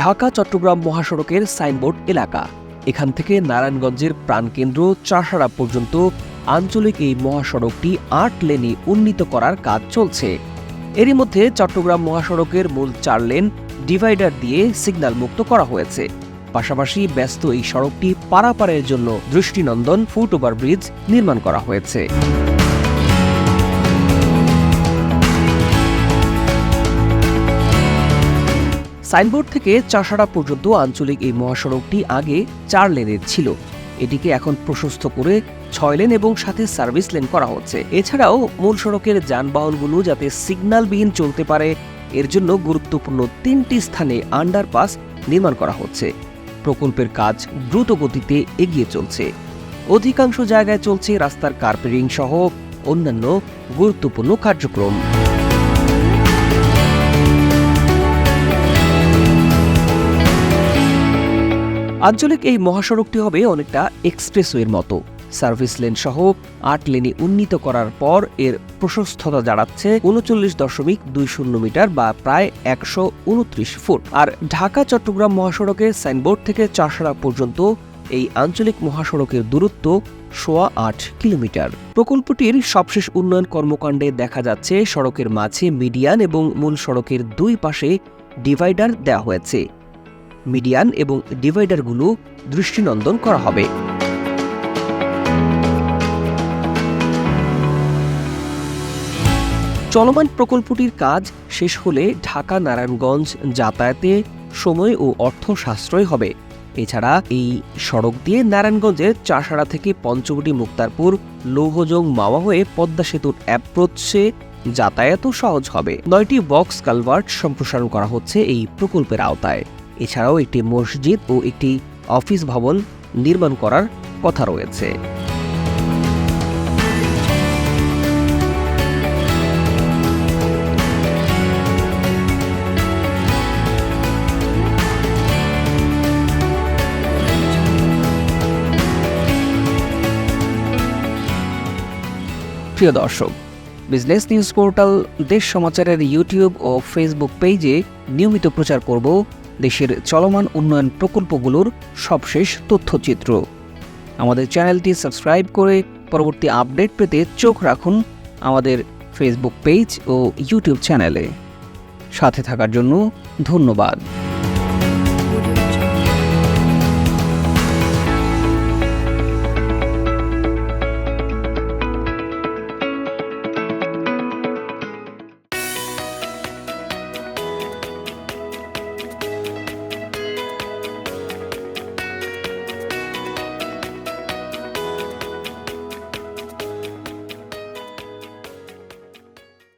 ঢাকা, চট্টগ্রাম মহাসড়কের সাইনবোর্ড এলাকা। এখান থেকে নারায়ণগঞ্জের প্রাণকেন্দ্র চাষাড়া পর্যন্ত আঞ্চলিক এই মহাসড়কটি আট লেনে উন্নীত করার কাজ চলছে। এরই মধ্যে চট্টগ্রাম মহাসড়কের মূল চার লেন ডিভাইডার দিয়ে সিগন্যাল মুক্ত করা হয়েছে। পাশাপাশি ব্যস্ত এই সড়কটি পারাপারের জন্য দৃষ্টিনন্দন ফুট ওভার ব্রিজ নির্মাণ করা হয়েছে। সাইনবোর্ড থেকে চাষাড়া পর্যন্ত আঞ্চলিক এই মহাসড়কটি আগে চার লেনের ছিল। এটিকে এখন প্রশস্ত করে ছয় লেন এবং সাথে সার্ভিস লেন করা হচ্ছে। এছাড়াও মূল সড়কের যানবাহনগুলো যাতে সিগন্যালবিহীন চলতে পারে, এর জন্য গুরুত্বপূর্ণ তিনটি স্থানে আন্ডারপাস নির্মাণ করা হচ্ছে। প্রকল্পের কাজ দ্রুত গতিতে এগিয়ে চলছে। অধিকাংশ জায়গায় চলছে রাস্তার কার্পেটিং সহ অন্যান্য গুরুত্বপূর্ণ কার্যক্রম। আঞ্চলিক এই মহাসড়কটি হবে অনেকটা এক্সপ্রেসওয়ের মতো। সার্ভিস লেন সহ আট লেনে উন্নীত করার পর এর প্রশস্ততা দাঁড়াচ্ছে উনচল্লিশ দশমিক দুই শূন্য মিটার বা প্রায় একশো উনত্রিশ ফুট। আর ঢাকা চট্টগ্রাম মহাসড়কের সাইনবোর্ড থেকে চাষড়া পর্যন্ত এই আঞ্চলিক মহাসড়কের দূরত্ব সোয়া আট কিলোমিটার। প্রকল্পটির সবশেষ উন্নয়ন কর্মকাণ্ডে দেখা যাচ্ছে, সড়কের মাঝে মিডিয়ান এবং মূল সড়কের দুই পাশে ডিভাইডার দেওয়া হয়েছে। মিডিয়ান এবং ডিভাইডারগুলো দৃষ্টিনন্দন করা হবে। চলমান প্রকল্পটির কাজ শেষ হলে ঢাকা, নারায়ণগঞ্জ যাতায়াতে সময় ও অর্থ সাশ্রয় হবে। এছাড়া এই সড়ক দিয়ে নারায়ণগঞ্জের চাষাড়া থেকে পঞ্চবটি মুক্তারপুর, লৌহজং, মাওয়া হয়ে পদ্মা সেতুর অ্যাপ্রোচে যাতায়াতও সহজ হবে। নয়টি বক্স কালভার্ট সম্প্রসারণ করা হচ্ছে এই প্রকল্পের আওতায়। এছাড়াও একটি মসজিদ ও একটি অফিস ভবন নির্মাণ করার কথা রয়েছে। প্রিয় দর্শক বিজনেস নিউজ পোর্টাল দেশ সমাচারের ইউটিউব ও ফেসবুক পেজে নিয়মিত প্রচার করব দেশের চলমান উন্নয়ন প্রকল্পগুলোর সবশেষ তথ্যচিত্র। আমাদের চ্যানেলটি সাবস্ক্রাইব করে পরবর্তী আপডেট পেতে চোখ রাখুন আমাদের ফেসবুক পেজ ও ইউটিউব চ্যানেলে সাথে থাকার জন্য ধন্যবাদ।